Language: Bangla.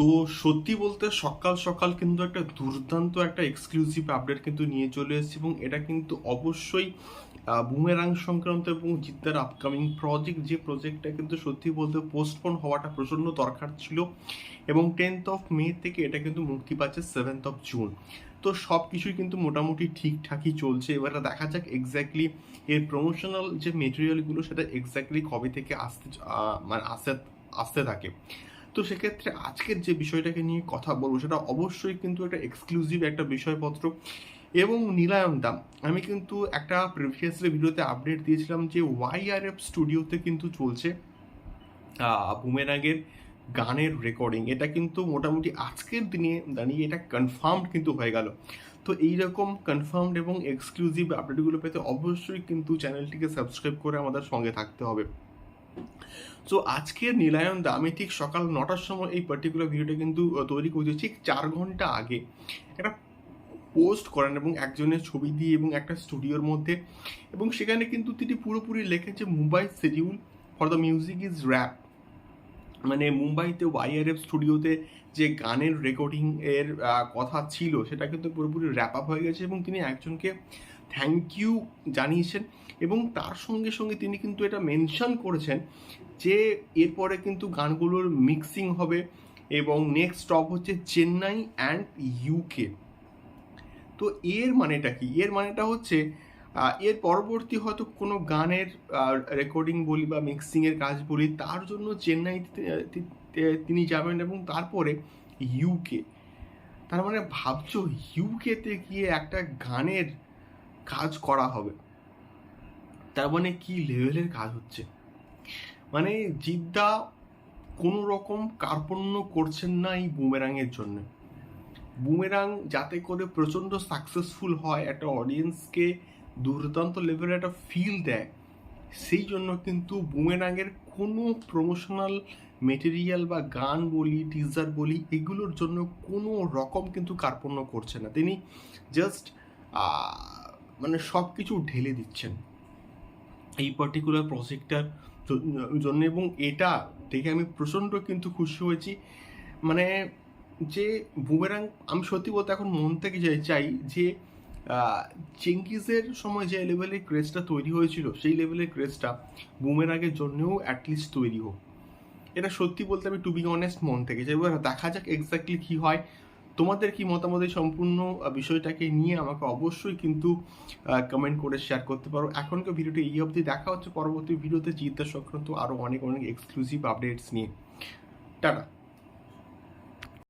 তো সত্যি বলতে সকাল সকাল কিন্তু একটা দুর্দান্ত একটা এক্সক্লুসিভ আপডেট কিন্তু নিয়ে চলে এসেছি এবং এটা কিন্তু অবশ্যই বুমেরাং সংক্রান্ত এবং জিদ্দার আপকামিং প্রজেক্ট যে প্রজেক্টটা কিন্তু সত্যি বলতে পোস্টপোন হওয়াটা প্রচণ্ড দরকার ছিল এবং টেন্থ অফ মে থেকে এটা কিন্তু মুক্তি পাচ্ছে সেভেন্থ অফ জুন তো সব কিছুই কিন্তু মোটামুটি ঠিকঠাকই চলছে। এবারে দেখা যাক এক্স্যাক্টলি এর প্রমোশনাল যে মেটেরিয়ালগুলো সেটা এক্স্যাক্টলি কবে থেকে আসতে মানে আসতে আসতে থাকে। তো সেক্ষেত্রে আজকের যে বিষয়টাকে নিয়ে কথা বলব, সেটা অবশ্যই কিন্তু একটা এক্সক্লুসিভ একটা বিষয়পত্র এবং নীলায়ন দাম। আমি কিন্তু একটা প্রিভিয়াসলি ভিডিওতে আপডেট দিয়েছিলাম যে ওয়াইআরএফ স্টুডিওতে কিন্তু চলছে বুমেরাগের গানের রেকর্ডিং এটা কিন্তু মোটামুটি আজকের দিনে দাঁড়িয়ে এটা কনফার্মড কিন্তু হয়ে গেল। তো এইরকম কনফার্মড এবং এক্সক্লুসিভ আপডেটগুলো পেতে অবশ্যই কিন্তু চ্যানেলটিকে সাবস্ক্রাইব করে আমাদের সঙ্গে থাকতে হবে। তো আজকের নীলায়ন দা, আমি ঠিক সকাল নটার সময় এই পার্টিকুলার ভিডিওটা কিন্তু তৈরি করেছি ঠিক চার ঘণ্টা আগে। একটা পোস্ট করেন এবং একজনের ছবি দিয়ে এবং একটা স্টুডিওর মধ্যে। এবং সেখানে কিন্তু তিনি পুরোপুরি লেখেন যে Mumbai schedule for the music is rap মানে মুম্বাইতে ওয়াইআরএফ স্টুডিওতে যে গানের রেকর্ডিং এর কথা ছিল, সেটা কিন্তু পুরোপুরি র্যাপ আপ হয়ে গেছে এবং তিনি একজনকে থ্যাংক ইউ জানিয়েছেন এবং তার সঙ্গে সঙ্গে তিনি কিন্তু এটা মেনশন করেছেন যে এরপরে কিন্তু গানগুলোর মিক্সিং হবে এবং নেক্সট স্টপ হচ্ছে চেন্নাই অ্যান্ড ইউকে তো এর মানেটা কি? এর মানেটা হচ্ছে এর পরবর্তী হয়তো কোনো গানের রেকর্ডিং বলি বা মিক্সিংয়ের কাজ বলি, তার জন্য চেন্নাই তিনি যাবেন এবং তারপরে ইউকে তার মানে ভাবছ ইউকেতে গিয়ে একটা গানের কাজ করা হবে। তার মানে কি লেভেলের কাজ হচ্ছে? মানে জিদ্দা কোনো রকম কার্পণ্য করছেন না এই বুমেরাংয়ের জন্য। বুমেরাং যাতে করে প্রচণ্ড সাকসেসফুল হয়, একটা অডিয়েন্সকে দুর্দান্ত লেভেলের একটা ফিল দেয়। সেই জন্য কিন্তু বুমেরাংয়ের কোনো প্রমোশনাল মেটেরিয়াল বা গান বলি টিজার বলি, এগুলোর জন্য কোনো রকম কিন্তু কার্পণ্য করছে না। তিনি জাস্ট মানে সব কিছু ঢেলে দিচ্ছেন। এই পার্টিকুলার প্রজেক্টটার জন্য এবং এটা দেখে আমি প্রচণ্ড কিন্তু খুশি হয়েছি। মানে যে বুমেরাং আমি সত্যি বলতে এখন মন থেকে চাই যে আহ, চেঙ্গিজের সময় যে লেভেলের ক্রেজটা তৈরি হয়েছিল সেই লেভেলের ক্রেজটা বুমেরাংয়ের জন্যও অ্যাটলিস্ট তৈরি হোক। এটা সত্যি বলতে আমি টু বি অনেস্ট মন থেকে চাই এবার দেখা যাক এক্স্যাক্টলি কী হয়। তোমাদের কি মতামত এই সম্পূর্ণ বিষয়টাকে নিয়ে আমাকে অবশ্যই কিন্তু কমেন্ট করে শেয়ার করতে পারো। এখনকার ভিডিওটি এই অবধি দেখা হচ্ছে। পরবর্তী ভিডিওতে জিদ্দার সংক্রান্ত আরও অনেক অনেক এক্সক্লুসিভ আপডেটস নিয়ে। টাটা।